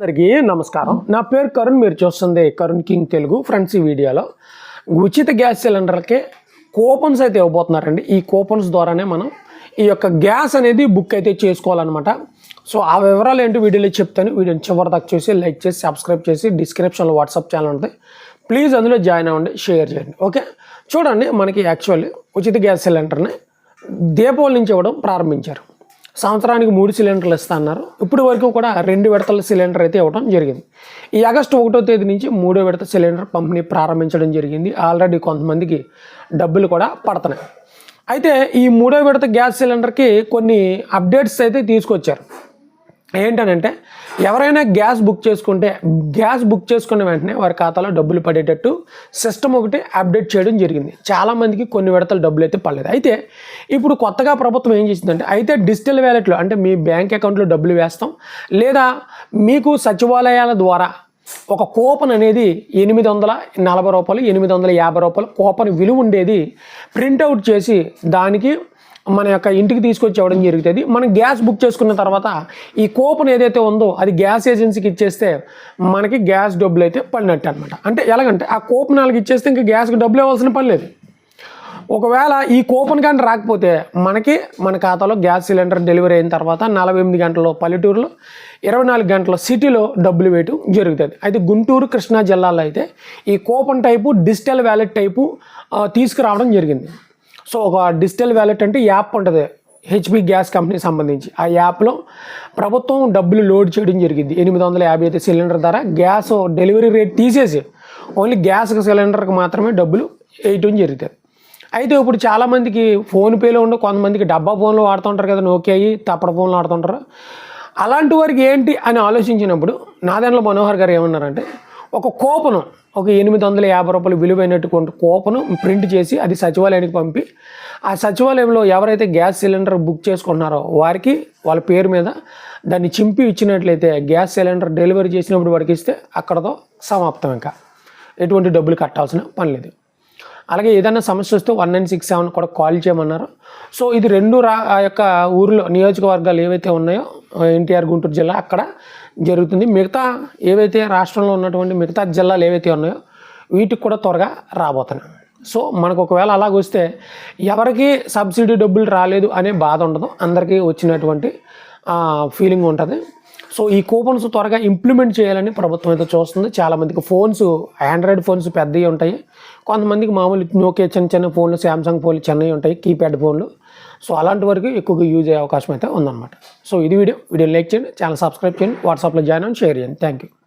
అందరికీ నమస్కారం. నా పేరు కరుణ్ మీరు చూస్తుంది కరుణ్ కింగ్ తెలుగు ఫ్రెండ్స్ ఈ వీడియోలో. ఉచిత గ్యాస్ సిలిండర్లకి కూపన్స్ అయితే ఇవ్వబోతున్నారండి. ఈ కూపన్స్ ద్వారానే మనం ఈ యొక్క గ్యాస్ అనేది బుక్ అయితే చేసుకోవాలన్నమాట. సో ఆ వివరాలు ఏంటి వీడియోలో చెప్తాను. వీడియోని చివరి దాకా చూసి లైక్ చేసి సబ్స్క్రైబ్ చేసి డిస్క్రిప్షన్లో వాట్సాప్ ఛానల్ ఉంటుంది ప్లీజ్ అందులో జాయిన్ అవ్వండి షేర్ చేయండి. ఓకే? చూడండి మనకి యాక్చువల్లీ ఉచిత గ్యాస్ సిలిండర్ని దీపావళి నుంచి ఇవ్వడం ప్రారంభించారు. సంవత్సరానికి మూడు సిలిండర్లు ఇస్తా అన్నారు ఇప్పుడు వరకు కూడా రెండు విడతల సిలిండర్ అయితే ఇవ్వడం జరిగింది. ఈ ఆగస్టు ఒకటో తేదీ నుంచి మూడో విడత సిలిండర్ పంపిణీ ప్రారంభించడం జరిగింది. ఆల్రెడీ కొంతమందికి డబ్బులు కూడా పడుతున్నాయి. అయితే ఈ మూడో విడత గ్యాస్ సిలిండర్కి కొన్ని అప్డేట్స్ అయితే తీసుకొచ్చారు. ఏంటనంటే ఎవరైనా గ్యాస్ బుక్ చేసుకుంటే గ్యాస్ బుక్ చేసుకున్న వెంటనే వారి ఖాతాలో డబ్బులు పడేటట్టు సిస్టమ్ ఒకటి అప్డేట్ చేయడం జరిగింది. చాలామందికి కొన్ని విడతలు డబ్బులు అయితే పడలేదు. అయితే ఇప్పుడు కొత్తగా ప్రభుత్వం ఏం చేసిందంటే అయితే డిజిటల్ వ్యాలెట్లో అంటే మీ బ్యాంక్ అకౌంట్లో డబ్బులు వేస్తాం లేదా మీకు సచివాలయాల ద్వారా ఒక కూపన్ అనేది ఎనిమిది వందల నలభై రూపాయలు ఎనిమిది వందల యాభై రూపాయలు కూపన్ విలువ ఉండేది ప్రింట్అవుట్ చేసి దానికి మన యొక్క ఇంటికి తీసుకొచ్చి ఇవ్వడం జరుగుతుంది. మనం గ్యాస్ బుక్ చేసుకున్న తర్వాత ఈ కూపన్ ఏదైతే ఉందో అది గ్యాస్ ఏజెన్సీకి ఇచ్చేస్తే మనకి గ్యాస్ డబ్బులు అయితే పడినట్టు అనమాట అంటే ఎలాగంటే ఆ కూపన్ వాళ్ళకి ఇచ్చేస్తే ఇంకా గ్యాస్కి డబ్బులు ఇవ్వాల్సిన పని లేదు. ఒకవేళ ఈ కూపన్ కానీ రాకపోతే మనకి మన ఖాతాలో గ్యాస్ సిలిండర్ డెలివరీ అయిన తర్వాత నలభై ఎనిమిది గంటల్లో పల్లెటూరులో ఇరవై నాలుగు గంటల సిటీలో డబ్బులు వేయటం జరుగుతుంది. అయితే గుంటూరు కృష్ణా జిల్లాలో అయితే ఈ coupon type digital wallet type తీసుకురావడం జరిగింది. సో ఒక డిజిటల్ వ్యాలెట్ అంటే యాప్ ఉంటుంది. హెచ్పి గ్యాస్ కంపెనీకి సంబంధించి. ఆ యాప్లో ప్రభుత్వం డబ్బులు లోడ్ చేయడం జరిగింది. ఎనిమిది వందల యాభై అయితే సిలిండర్ ధర గ్యాస్ డెలివరీ రేట్ తీసేసి ఓన్లీ గ్యాస్ సిలిండర్కి మాత్రమే డబ్బులు వేయటం జరుగుతుంది అయితే ఇప్పుడు చాలామందికి ఫోన్పేలో ఉండే కొంతమందికి డబ్బా ఫోన్లు వాడుతుంటారు కదా నోకియాయి తప్పడ ఫోన్లు వాడుతుంటారు. అలాంటి వారికి ఏంటి అని ఆలోచించినప్పుడు నాదెండ్ల మనోహర్ గారు ఏమన్నారంటే ఒక కోపను ఒక ఎనిమిది వందల యాభై రూపాయలు విలువైనటువంటి కోపను ప్రింట్ చేసి అది సచివాలయానికి పంపి ఆ సచివాలయంలో ఎవరైతే గ్యాస్ సిలిండర్ బుక్ చేసుకున్నారో వారికి వాళ్ళ పేరు మీద దాన్ని చింపి ఇచ్చినట్లయితే గ్యాస్ సిలిండర్ డెలివరీ చేసినప్పుడు వాడికి ఇస్తే అక్కడతో సమాప్తం ఇంకా. ఎటువంటి డబ్బులు కట్టాల్సిన పని లేదు. అలాగే ఏదైనా సమస్య వస్తే వన్ నైన్ సిక్స్ సెవెన్ కూడా కాల్ చేయమన్నారు. సో ఇది రెండు రా ఆ యొక్క ఊరిలో నియోజకవర్గాలు ఏవైతే ఉన్నాయో ఎన్టీఆర్ గుంటూరు జిల్లా అక్కడ జరుగుతుంది. మిగతా ఏవైతే రాష్ట్రంలో ఉన్నటువంటి మిగతా జిల్లాలు ఏవైతే ఉన్నాయో వీటికి కూడా త్వరగా రాబోతున్నాయి సో మనకు ఒకవేళ అలాగొస్తే ఎవరికి సబ్సిడీ డబ్బులు రాలేదు అనే బాధ ఉండదు. అందరికీ వచ్చినటువంటి ఫీలింగ్ ఉంటుంది. సో ఈ కూపన్స్ త్వరగా ఇంప్లిమెంట్ చేయాలని ప్రభుత్వం అయితే చూస్తుంది. చాలామందికి ఫోన్స్ ఆండ్రాయిడ్ ఫోన్స్ పెద్దవి ఉంటాయి. కొంతమందికి మామూలు నోకియా చిన్న చిన్న ఫోన్లు శాంసంగ్ ఫోన్లు చిన్నవి ఉంటాయి కీప్యాడ్ ఫోన్లు. సో అలాంటి వరకు ఎక్కువగా యూజ్ అయ్యే అవకాశం అయితే ఉందన్నమాట. సో ఇది వీడియో. వీడియో లైక్ చేయండి ఛానల్ సబ్స్క్రైబ్ చేయండి వాట్సాప్లో జాయిన్ అవ్వండి షేర్ చేయండి. Thank you